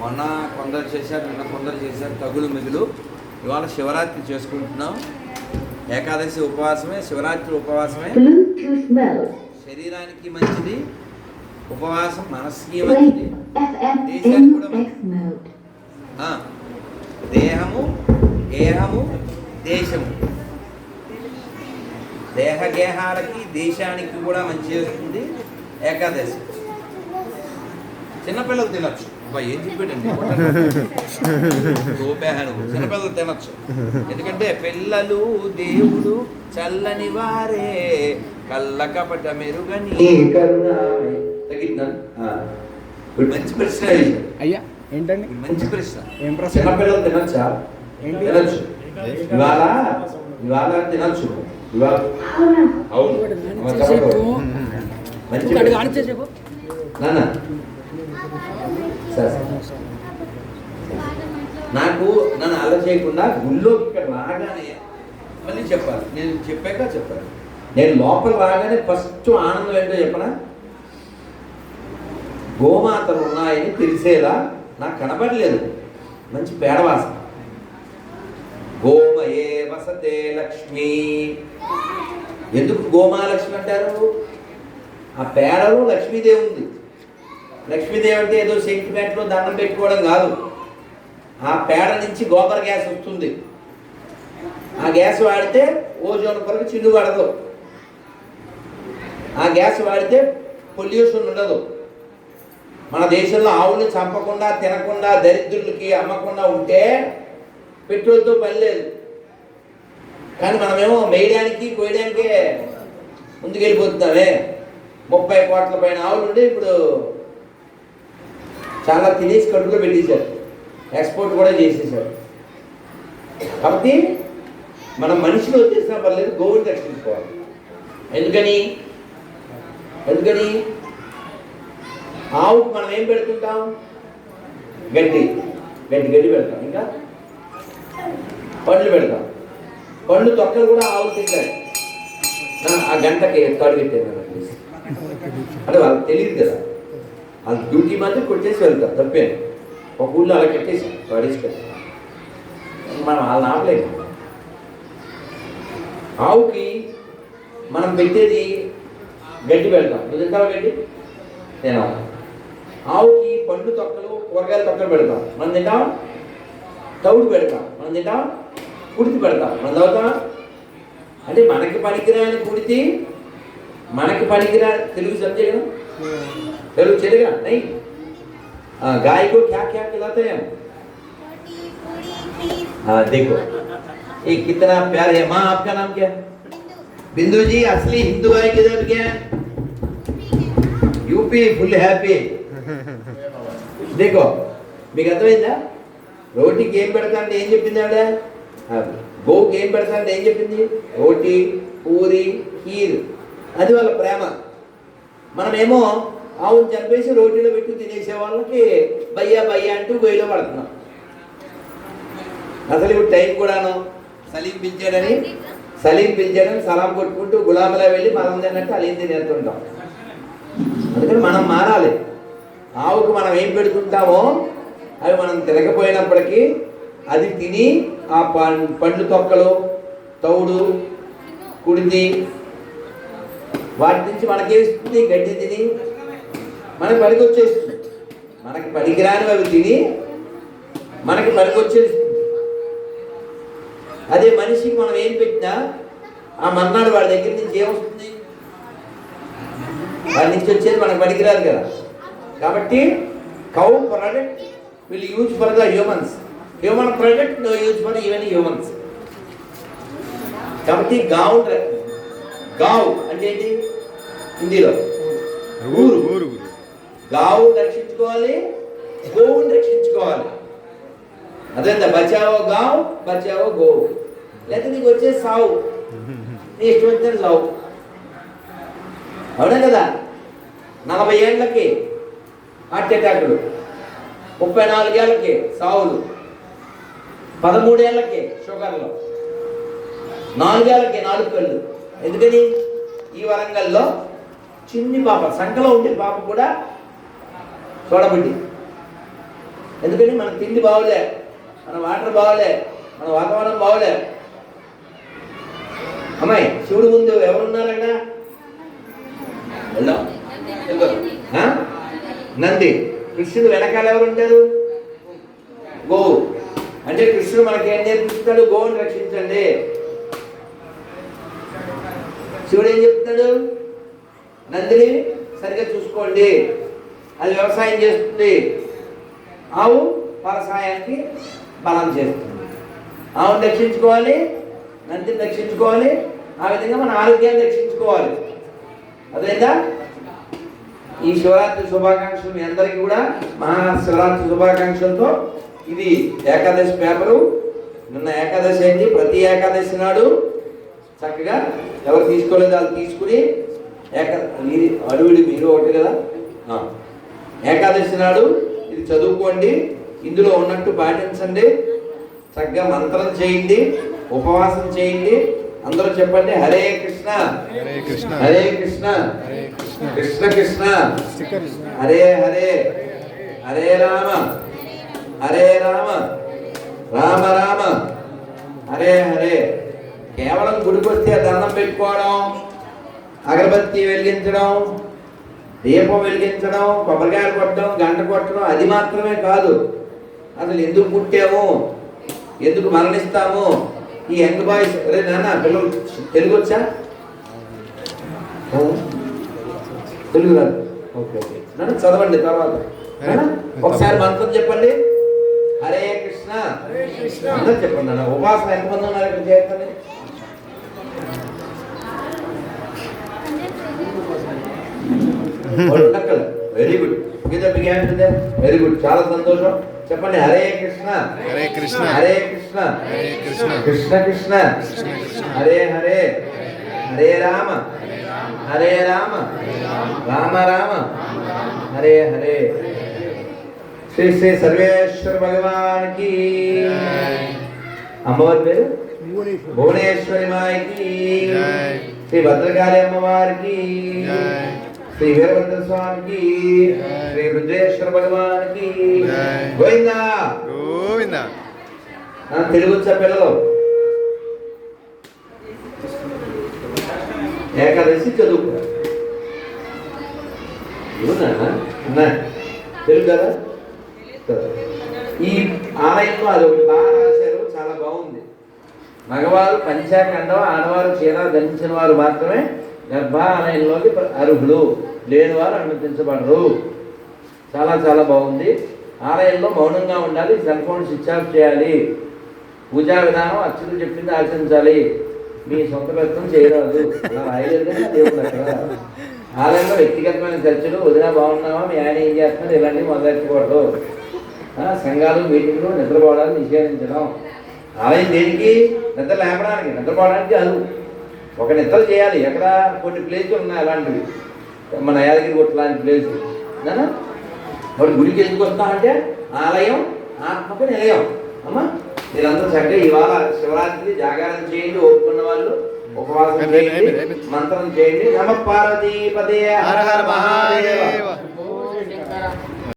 మొన్న కొందరు చేశారు నిన్న కొందరు చేశారు తగులు మిగులు. ఇవాళ శివరాత్రి చేసుకుంటున్నాం. ఏకాదశి ఉపవాసమే శివరాత్రి ఉపవాసమే. శరీరానికి మంచిది ఉపవాసం మనస్సుకి మంచిది. దేశానికి కూడా దేహము గేహము దేశము. దేహ గేహాలకి దేశానికి కూడా మంచి చేస్తుంది ఏకాదశి. చిన్నపిల్లలు తినచ్చు. ఏం చెప్పాడండి? గోపేహను చిన్నపిల్లలు తినచ్చు. ఎందుకంటే పిల్లలు దేవుడు చల్లని వారే. కళ్ళ కపట మెరుగని. ఇప్పుడు మంచి ప్రశ్న. అయ్యా ఏంటండి? మంచి ప్రశ్న. ఏం ప్రశ్న? చిన్నపిల్లలు తినచ్చా? తినచ్చు. ఇవాళ ఇవాళ తినచ్చు. ఇవాళ అవును. మంచి సరే. నాకు నన్ను అలా చేయకుండా గుళ్ళోకి ఇక్కడ రాగానే మళ్ళీ చెప్పాలి. నేను చెప్పాక చెప్పాలి. నేను లోపల రాగానే ఫస్ట్ ఆనందం ఏంటో చెప్పనా? గోమాతలు ఉన్నాయని తెలిసేలా నాకు కనబడలేదు. మంచి పేడవాసన. గోమయే వసతే లక్ష్మి. ఎందుకు గోమాలక్ష్మి అంటారు? ఆ పేడలో లక్ష్మీదేవి ఉంది. లక్ష్మీదేవి అంటే ఏదో సెంటిమెంట్లో దండం పెట్టుకోవడం కాదు. ఆ పేడ నుంచి గోబర్ గ్యాస్ వస్తుంది. ఆ గ్యాస్ వాడితే ఓజోన్ కొరకు చిల్లు పడదు. ఆ గ్యాస్ వాడితే పొల్యూషన్ ఉండదు. మన దేశంలో ఆవుల్ని చంపకుండా తినకుండా దరిద్రులకి అమ్మకుండా ఉంటే పెట్రోల్తో పని లేదు. కానీ మనమేమో మేయడానికి కోయడానికే ముందుకెళ్ళిపోతున్నామే. ముప్పై కోట్ల పైన ఆవులు ఉంటే ఇప్పుడు చాలా తినేసి కడుపులో పెట్టేశారు. ఎక్స్పోర్ట్ కూడా చేసేసారు కాబట్టి మనం మనిషిని వచ్చేసినా పర్లేదు గోవుని రక్షించుకోవాలి. ఎందుకని? ఎందుకని? ఆవుకు మనం ఏం పెడుతుంటాం? గడ్డి. గడ్డి గడ్డి పెడతాం. ఇంకా? పండ్లు పెడతాం. పండ్లు తొక్కలు కూడా ఆవులు తింటాయి. ఆ గంటకి తాడు పెట్టాను అంటే వాళ్ళకి తెలియదు కదా. అది డ్యూటీ మాత్రం కొట్టేసి వెళ్తారు తప్పే. ఒక ఊళ్ళో అలా కట్టేసి పడేసి మనం వాళ్ళని ఆపలేము ఆవుకి మనం పెట్టేది గడ్డి పెడతాం. నువ్వు తింటావా గడ్డి? నేను ఆవుకి పండు తొక్కలు కూరగాయల తొక్కలు పెడతాం. మనం తింటాం? తౌడు పెడతాం. మనం తింటాం? కుడితి పెడతాం. మనం చదువుతాం అంటే మనకి పనికిరాని కుడితి మనకి పనికిరా తెలుగు సబ్జెక్ట్ తెలుగు చదిగా నై हाँ, गाय को क्या क्या खिलाते हैं हम? हाँ देखो ये कितना प्यार है माँ आपका नाम क्या है बिंदु जी असली हिंदू गाय किधर गया యూపీ ఫుల్ హ్యాపీ దేకో మీకు అర్థమైందా రోటీకి ఏం పెడతాంటే ఏం చెప్పింది ఆవిడ ఆ, గోవుకి ఏం పెడతాంటే ఏం చెప్పింది రోటీ పూరి ఖీర్ అది వాళ్ళ ప్రేమ మనమేమో ఆవును చంపేసి రోటీలో పెట్టి తినేసే వాళ్ళకి బయ్యా బయ్యా అంటూ గొయ్యిలో పడుతున్నాం. అసలు ఇప్పుడు టైం కూడాను సలీం పిలిచాడని సలీం పిలిచాడని సలాం కొట్టుకుంటూ గులాబీలా వెళ్ళి మనం తిన్నట్టు అలీం తినేస్తుంటాం. అందుకని మనం మారాలి. ఆవుకు మనం ఏం పెడుతుంటామో అవి మనం తినకపోయినప్పటికీ అది తిని ఆ పండ్లు తొక్కలు తౌడు కుడిది వాటి నుంచి మనకేమిస్తుంది గడ్డి తిని మనకి పనికి వచ్చేస్తుంది మనకి పనికిరానివి అవి తిని మనకి పనికి వచ్చేస్తుంది అదే మనిషికి మనం ఏం పెట్టినా ఆ మర్నాడు వాడి దగ్గర నుంచి ఏమొస్తుంది? వాడి నుంచి వచ్చేది మనకు పనికిరాదు కదా. కాబట్టి cow product will use for the humans human product no use for even humans కాబట్టి గావు గావు అంటే ఏంటి? హిందీలో. ఊరు. ఊరు గావు రక్షించుకోవాలి గోవుని రక్షించుకోవాలి. అదేంత బచావో గావు బచావో గోవు. లేకపోతే నీకు వచ్చే సావు. నీ ఇష్టం వచ్చిన సావు. అవునా కదా? నలభై ఏళ్ళకి హార్ట్ అటాక్లు ముప్పై నాలుగేళ్ళకి సావులు పదమూడేళ్ళకి షుగర్లు నాలుగేళ్ళకి నాలుగు కళ్ళు. ఎందుకని? ఈ వరంగల్లో చిన్ని పాప సంఖలో ఉండే పాప కూడా చూడబుద్ధి ఎందుకని మన తిండి బాగోలే మన వాటర్ బాగోలే మన వాతావరణం బాగోలే. అమ్మాయి శివుడు ముందు ఎవరున్నారు వెళ్దాం. నంది. కృష్ణుడు వెనకాల ఎవరు ఉంటారు గోవు అంటే కృష్ణుడు మనకి ఏం నేర్పిస్తాడు? గోవుని రక్షించండి. శివుడు ఏం చెప్తాడు? నందిని సరిగ్గా చూసుకోండి. అది వ్యవసాయం చేస్తుంది. ఆవు వ్యవసాయానికి బలం చేస్తుంది. ఆవును రక్షించుకోవాలి నందిని రక్షించుకోవాలి ఆ విధంగా మన ఆరోగ్యాన్ని రక్షించుకోవాలి. అదేదా ఈ శివరాత్రి శుభాకాంక్షలు మీ అందరికీ కూడా మహాశివరాత్రి శుభాకాంక్షలతో ఇది ఏకాదశి పేపరు. నిన్న ఏకాదశి అయింది ప్రతి ఏకాదశి నాడు చక్కగా ఎవరు తీసుకోలేదు వాళ్ళు తీసుకుని ఏక మీది అడుగుడి మీరు ఒకటి కదా? ఏకాదశి నాడు ఇది చదువుకోండి. ఇందులో ఉన్నట్టు పాటించండి. చక్కగా మంత్రం చేయండి. ఉపవాసం చేయండి. అందరూ చెప్పండి హరే కృష్ణ. హరే కృష్ణ. హరే కృష్ణ. కృష్ణ. కృష్ణ హరే హరే. హరే రామ. హరే రామ. రామ రామ. హరే హరే. కేవలం గుడికి వస్తే దండం పెట్టుకోవడం అగరబత్తి వెలిగించడం దీపం వెలిగించడం కొబ్బరికాయలు కొట్టడం గంట కొట్టడం అది మాత్రమే కాదు. అసలు ఎందుకు పుట్టాము? ఎందుకు మరణిస్తాము? ఈ యంగ్ బాయ్స్ అరే నాన్న పిల్లలు తెలుగు వచ్చా? తెలుగు రాదు. Okay okay. నన్ను చదవండి తర్వాత. ఒకసారి మంత్రం చెప్పండి. హరే కృష్ణ. అందరూ చెప్పండి నాన్న. ఉపాసన ఎంతమంది ఉన్నారు ఇక్కడ చేయండి వెరీ గుడ్ గీత బిగాన్ వెరీ గుడ్ చాలా సంతోషం. చెప్పండి హరే కృష్ణ. హరే కృష్ణ. హరే కృష్ణ. హరే కృష్ణ. కృష్ణ హరే హరే. హరే రామ. హరే రామ. రామ రామ. హరే హరే. శ్రీ శ్రీ సర్వేశ్వర భగవాన్కి అమ్మవారి పేరు? భువనేశ్వరి మాయకి. జై. శ్రీ భద్రకాళి అమ్మవారికి. జై. శ్రీ వీరభద్ర స్వామికి. శ్రీ రుద్రేశ్వర భగవానికి. గోవిందా. గోవింద తెలుగు వచ్చా పిల్లలు? ఏకాదశి చదువుకో అవునా అన్నా. తెలుగు కదా. ఈ ఆలయంలో అది ఒకటి బాగా రాశారు చాలా బాగుంది. మగవారు పంచాఖండం ఆడవారు చీర ధరించిన వారు మాత్రమే గర్భాలయంలోకి అర్హులు. లేని వారు అనుమతించబడరు. చాలా చాలా బాగుంది. ఆలయంలో మౌనంగా ఉండాలి సెల్ ఫోన్ స్విచ్ ఆఫ్ చేయాలి. పూజా విధానం అచ్చులు చెప్పింది ఆచరించాలి. మీ సొంత వ్యక్తం చేయరాదు. అలా రాయలేదు దేవుడు అక్కడ ఆలయంలో వ్యక్తిగతమైన చర్చలు వదిన బాగున్నావా? మీ ఆయన ఏం చేస్తున్నారు ఇలాంటివి మొదలెట్టకూడదు. సంఘాలు మీటింగ్లు నిద్రపోవడాన్ని నిషేధించడం. ఆలయం దేనికి? నిద్ర లేపడానికి. నిద్రపోవడానికి కాదు. ఒక నిద్ర చేయాలి. ఎక్కడ? కొన్ని ప్లేసులు ఉన్నాయి అలాంటివి. మన యాదగిరి గుట్ట లాంటి ప్లేస్ నానా? వాడు గుడికి ఎందుకు వస్తామంటే ఆలయం ఆత్మకు నిలయం. అమ్మా మీరందరూ చక్కగా ఇవాళ శివరాత్రి జాగారం చేయండి ఓపుకున్న వాళ్ళు. ఉపవాసం చేయండి. మంత్రం చేయండి. నమ పార్వతీ పదే. హర హర మహాదేవ.